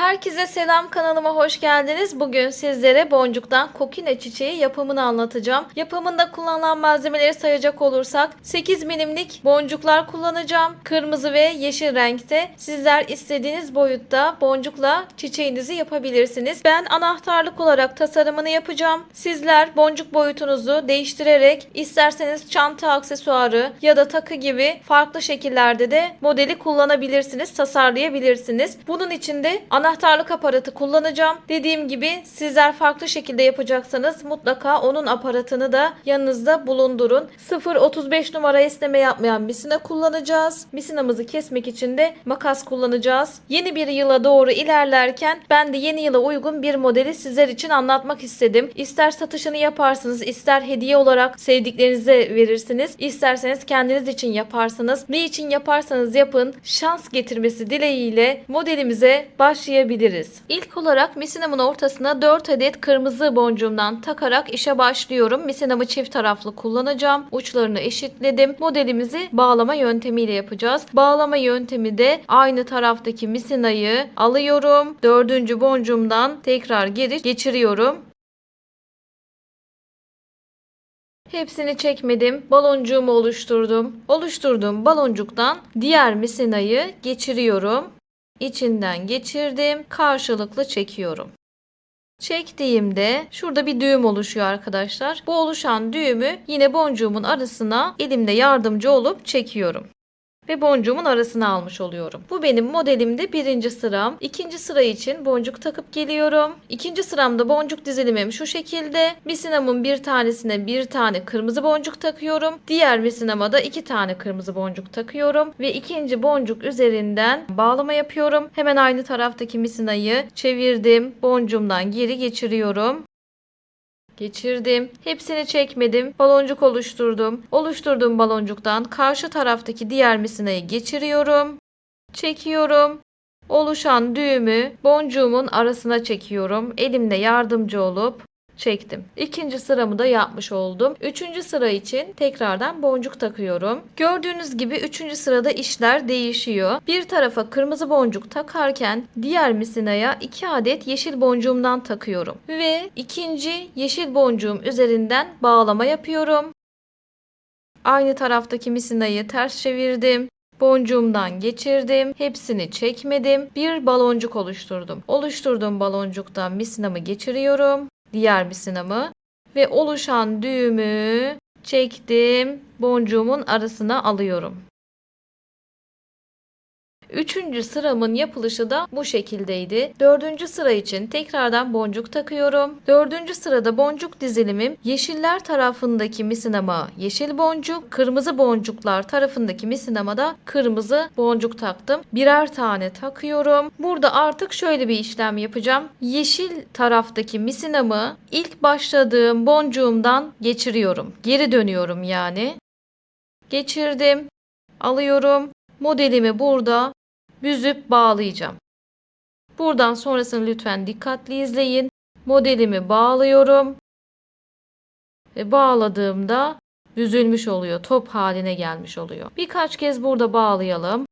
Herkese selam kanalıma hoş geldiniz. Bugün sizlere boncuktan kokine çiçeği yapımını anlatacağım. Yapımında kullanılan malzemeleri sayacak olursak 8 milimlik boncuklar kullanacağım. Kırmızı ve yeşil renkte. Sizler istediğiniz boyutta boncukla çiçeğinizi yapabilirsiniz. Ben anahtarlık olarak tasarımını yapacağım. Sizler boncuk boyutunuzu değiştirerek isterseniz çanta aksesuarı ya da takı gibi farklı şekillerde de modeli kullanabilirsiniz, tasarlayabilirsiniz. Bunun için de anahtarlık aparatı kullanacağım. Dediğim gibi sizler farklı şekilde yapacaksanız mutlaka onun aparatını da yanınızda bulundurun. 0.35 numara esneme yapmayan misina kullanacağız. Misinamızı kesmek için de makas kullanacağız. Yeni bir yıla doğru ilerlerken ben de yeni yıla uygun bir modeli sizler için anlatmak istedim. İster satışını yaparsınız, ister hediye olarak sevdiklerinize verirsiniz. İsterseniz kendiniz için yaparsınız. Ne için yaparsanız yapın. Şans getirmesi dileğiyle modelimize başlayabiliriz. İlk olarak misinamın ortasına 4 adet kırmızı boncuğumdan takarak işe başlıyorum. Misinamı çift taraflı kullanacağım. Uçlarını eşitledim. Modelimizi bağlama yöntemiyle yapacağız. Bağlama yöntemi de aynı taraftaki misinayı alıyorum. Dördüncü boncuğumdan tekrar geri geçiriyorum. Hepsini çekmedim. Baloncuğumu oluşturdum. Oluşturduğum baloncuktan diğer misinayı geçiriyorum. İçinden geçirdim. Karşılıklı çekiyorum. Çektiğimde şurada bir düğüm oluşuyor arkadaşlar. Bu oluşan düğümü yine boncuğumun arasına elimde yardımcı olup çekiyorum ve boncuğumun arasına almış oluyorum. Bu benim modelimde birinci sıram. İkinci sıra için boncuk takıp geliyorum. İkinci sıramda boncuk dizilimim şu şekilde. Misinamın bir tanesine bir tane kırmızı boncuk takıyorum. Diğer misinama da iki tane kırmızı boncuk takıyorum. Ve ikinci boncuk üzerinden bağlama yapıyorum. Hemen aynı taraftaki misinayı çevirdim. Boncuğumdan geri geçiriyorum. Geçirdim. Hepsini çekmedim. Baloncuk oluşturdum. Oluşturduğum baloncuktan karşı taraftaki diğer misinayı geçiriyorum. Çekiyorum. Oluşan düğümü boncuğumun arasına çekiyorum. Elimde yardımcı olup çektim. İkinci sıramı da yapmış oldum. Üçüncü sıra için tekrardan boncuk takıyorum. Gördüğünüz gibi üçüncü sırada işler değişiyor. Bir tarafa kırmızı boncuk takarken diğer misinaya iki adet yeşil boncuğumdan takıyorum. Ve ikinci yeşil boncuğum üzerinden bağlama yapıyorum. Aynı taraftaki misinayı ters çevirdim. Boncuğumdan geçirdim. Hepsini çekmedim. Bir baloncuk oluşturdum. Oluşturduğum baloncuktan misinamı geçiriyorum. Diğer misinamı ve oluşan düğümü çektim. Boncuğumun arasına alıyorum. Üçüncü sıramın yapılışı da bu şekildeydi. Dördüncü sıra için tekrardan boncuk takıyorum. Dördüncü sırada boncuk dizilimim yeşiller tarafındaki misinama yeşil boncuk, kırmızı boncuklar tarafındaki misinama da kırmızı boncuk taktım. Birer tane takıyorum. Burada artık şöyle bir işlem yapacağım. Yeşil taraftaki misinamı ilk başladığım boncuğumdan geçiriyorum. Geri dönüyorum yani. Geçirdim. Alıyorum. Modelimi burada büzüp bağlayacağım. Buradan sonrasını lütfen dikkatli izleyin. Modelimi bağlıyorum. Ve bağladığımda büzülmüş oluyor. Top haline gelmiş oluyor. Birkaç kez burada bağlayalım.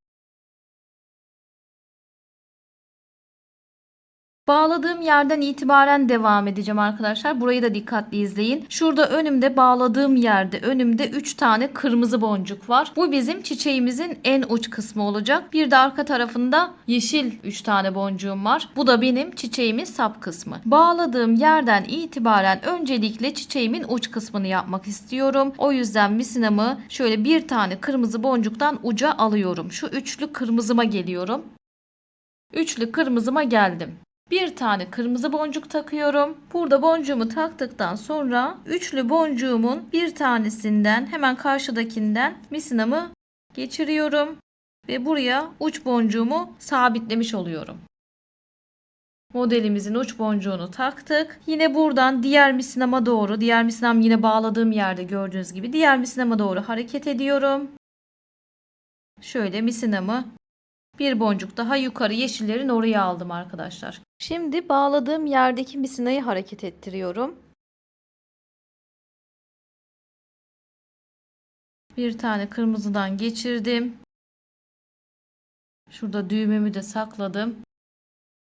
Bağladığım yerden itibaren devam edeceğim arkadaşlar. Burayı da dikkatli izleyin. Şurada önümde bağladığım yerde önümde 3 tane kırmızı boncuk var. Bu bizim çiçeğimizin en uç kısmı olacak. Bir de arka tarafında yeşil 3 tane boncuğum var. Bu da benim çiçeğimin sap kısmı. Bağladığım yerden itibaren öncelikle çiçeğimin uç kısmını yapmak istiyorum. O yüzden misinamı şöyle bir tane kırmızı boncuktan uca alıyorum. Şu üçlü kırmızıma geliyorum. Üçlü kırmızıma geldim. Bir tane kırmızı boncuk takıyorum. Burada boncuğumu taktıktan sonra üçlü boncuğumun bir tanesinden hemen karşıdakinden misinamı geçiriyorum ve buraya uç boncuğumu sabitlemiş oluyorum. Modelimizin uç boncuğunu taktık. Yine buradan diğer misinama doğru, diğer misinam yine bağladığım yerde gördüğünüz gibi diğer misinama doğru hareket ediyorum. Şöyle misinamı bir boncuk daha yukarı yeşillerin oraya aldım arkadaşlar. Şimdi bağladığım yerdeki misinayı hareket ettiriyorum. Bir tane kırmızıdan geçirdim. Şurada düğümümü de sakladım.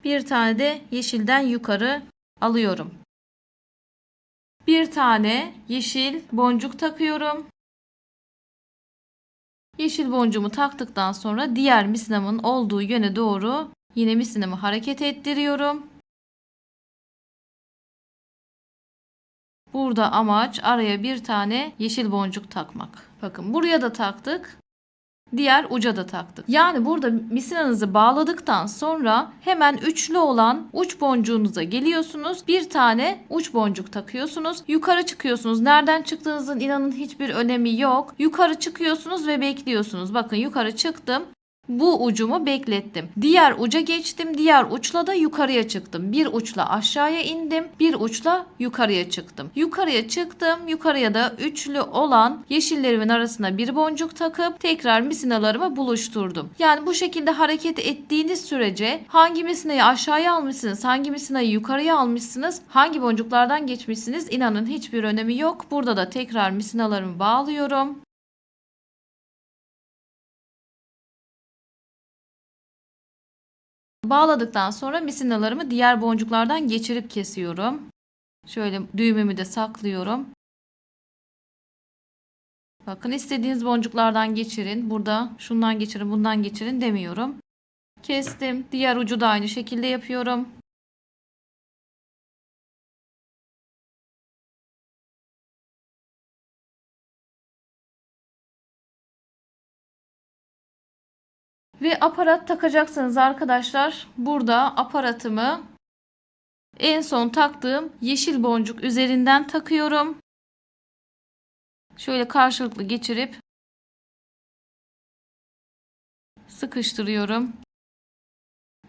Bir tane de yeşilden yukarı alıyorum. Bir tane yeşil boncuk takıyorum. Yeşil boncuğumu taktıktan sonra diğer misinamın olduğu yöne doğru yine misinamı hareket ettiriyorum. Burada amaç araya bir tane yeşil boncuk takmak. Bakın buraya da taktık. Diğer uca da taktık. Yani burada misinanızı bağladıktan sonra hemen üçlü olan uç boncuğunuza geliyorsunuz. Bir tane uç boncuk takıyorsunuz. Yukarı çıkıyorsunuz. Nereden çıktığınızın inanın hiçbir önemi yok. Yukarı çıkıyorsunuz ve bekliyorsunuz. Bakın yukarı çıktım. Bu ucumu beklettim. Diğer uca geçtim. Diğer uçla da yukarıya çıktım. Bir uçla aşağıya indim. Bir uçla yukarıya çıktım. Yukarıya çıktım. Yukarıya da üçlü olan yeşillerimin arasına bir boncuk takıp tekrar misinalarımı buluşturdum. Yani bu şekilde hareket ettiğiniz sürece hangi misinayı aşağıya almışsınız, hangi misinayı yukarıya almışsınız, hangi boncuklardan geçmişsiniz inanın hiçbir önemi yok. Burada da tekrar misinalarımı bağlıyorum. Bağladıktan sonra misinalarımı diğer boncuklardan geçirip kesiyorum. Şöyle düğümümü de saklıyorum. Bakın istediğiniz boncuklardan geçirin. Burada şundan geçirin, bundan geçirin demiyorum. Kestim. Diğer ucu da aynı şekilde yapıyorum. Ve aparat takacaksınız arkadaşlar. Burada aparatımı en son taktığım yeşil boncuk üzerinden takıyorum. Şöyle karşılıklı geçirip sıkıştırıyorum.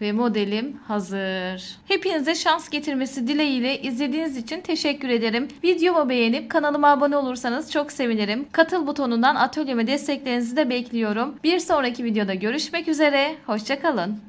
Ve modelim hazır. Hepinize şans getirmesi dileğiyle izlediğiniz için teşekkür ederim. Videomu beğenip kanalıma abone olursanız çok sevinirim. Katıl butonundan atölyeme desteklerinizi de bekliyorum. Bir sonraki videoda görüşmek üzere. Hoşçakalın.